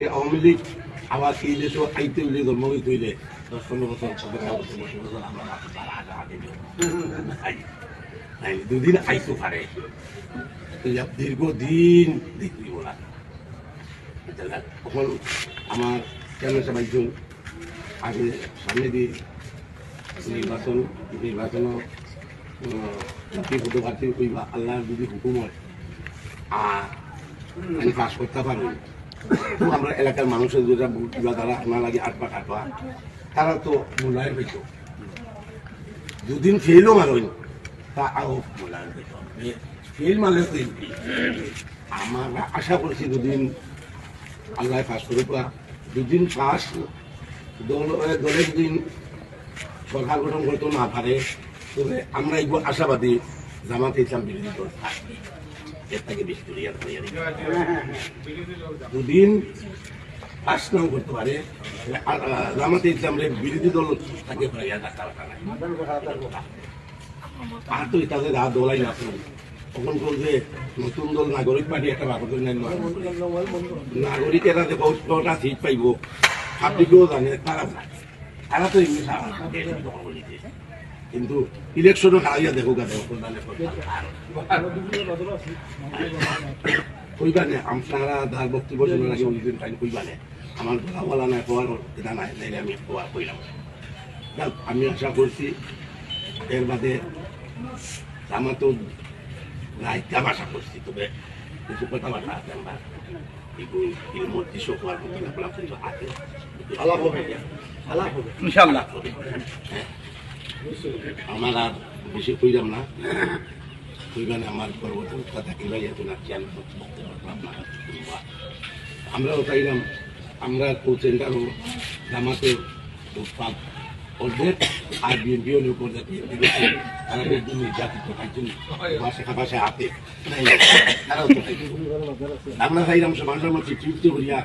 আওয়ামী লীগ আবার এই দেশে আইতে হইলে হইতে হইলে দশ পনেরো বছর বছর আমরা দুদিন আইতে পারে। দীর্ঘদিন দেখবি বলা আমার কেন সবাইজন আগে সামনে দিয়ে নির্বাচন আল্লাহর যদি হুকুম হয় আর আমি পাস করতে পারব। আমরা এলাকার মানুষের যেটা কিবা দ্বারা না লাগে আটপা কাটবা, তারা তো মূল্যায়ন হইত দুদিন ফেলও মারইন, তা আও মূল্যায়ন হইত ফেল মারলে তো এমপি। আমরা আশা করছি দুদিন আল্লাহ পাস পা দুদিন পাস দল দলে দুদিন সরকার গঠন করতে না পারে, তবে আমরা এগুলো আশাবাদী জামাতে ইসলাম বিরোধী দল থেকে। দুদিন করতে পারে। বিরোধী দল নাই আর তো তাদের রাত দলাই না তখন নতুন দল নাগরিক পার্টি একটা বাপর নাগরিকেরা যে কটা সিট পাইব। পাবলিকও জানে তারা তারা তো কিন্তু ইলেকশনও কালিয়া দেখো দেখো কইবানে আপনারা তার বক্তব্য শোনার আগে অনেকদিন টাইম কইবানে আমার কথা বলা নাই হওয়ার এটা নাই নাইলে আমি হওয়া কইলাম আমি আশা করছি এর বাদে আমার তো রাইতাম আশা করছি তবে কিছু কথা বার্তা আছে আমার। এগুলো হওয়ার মতো আছে আলাপ হবে আলাপ হবে ইনশাআল্লাহ। হবে হ্যাঁ। আমার আর বেশি কইলাম না। কইবানে আমার পরবর্তী কথা কিবা যেত না কি আমি বলতে পারলাম না। আমরাও চাইলাম আমরা কোচেন্টারও জামাতে অর্ধেক আর বিএনপিও লোক তারা একদম নির্যাতিত একজন হাতে। আমরা চাইলাম সমাজের মধ্যে তৃপ্তি করিয়া